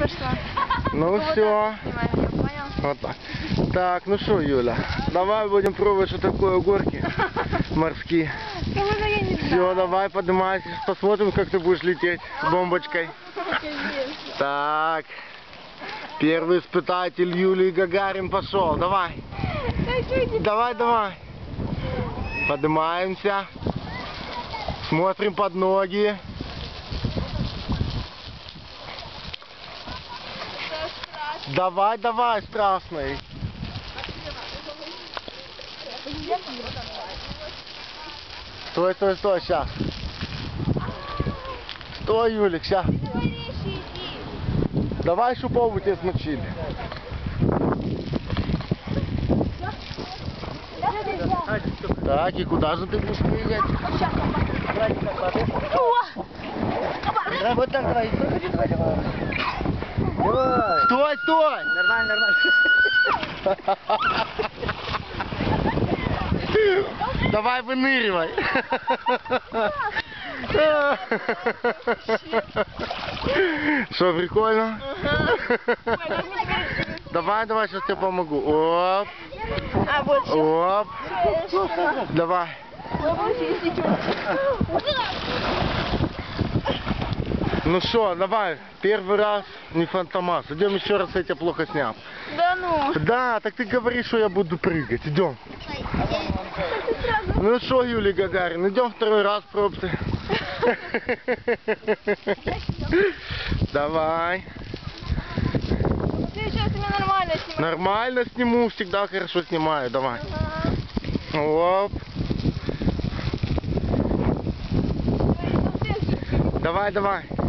пошла. Ну Вот все. Вот так. Так, ну что, Юля, давай будем пробовать, что такое горки морские. Не Все, давай, поднимайся, посмотрим, как ты будешь лететь с бомбочкой. Так, первый испытатель Юлий Гагарин пошел, давай. Давай, давай. Поднимаемся. Смотрим под ноги. Давай, давай, страшный. Стой, стой, стой, сейчас. Стой, Юлик, сейчас. Давай, обувь тебе смочили. Так, и куда же ты будешь? Да, вот так давай, давай, давай. Давай. Стой, стой! Нормально, нормально. Давай выныривай. Что, прикольно? Давай, давай, сейчас тебе помогу. Оп, А, оп. Давай. Ну что, давай, первый раз не фантомас. Идем еще раз, я тебя плохо снял. Да ну. Да, так ты говоришь, что я буду прыгать. Идем. Ну что, Юлий Гагарин, идем второй раз пробуй. Давай. Нормально сниму, всегда хорошо снимаю. Давай. Ага. Оп. Давай, давай.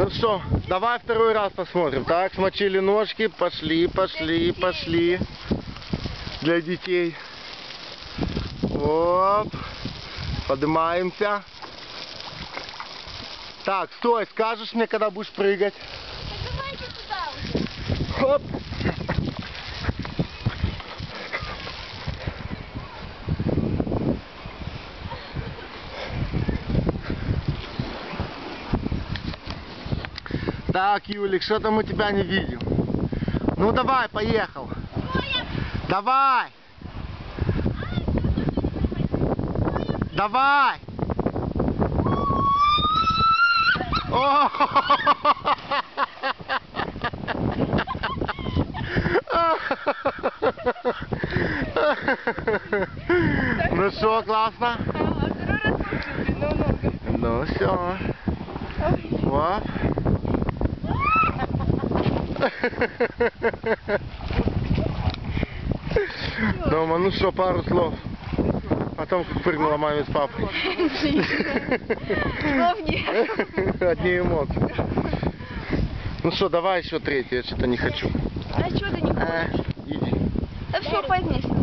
Ну что, давай второй раз посмотрим. Так, смочили ножки, пошли, пошли, пошли. Для детей. Оп. Поднимаемся. Так, стой, скажешь мне, когда будешь прыгать? Оп. Так, Юлик, что там у тебя не видел? Ну давай, поехал. Давай. Давай. О! Ну что, классно? Получил, ну ну. Ну все. Вот. Дома, ну что, пару слов. Потом прыгнула маме с папой. Одни эмоции. Ну что, давай еще третий, я что-то не хочу. А что ты не А, хочешь? иди. Да все, снимай.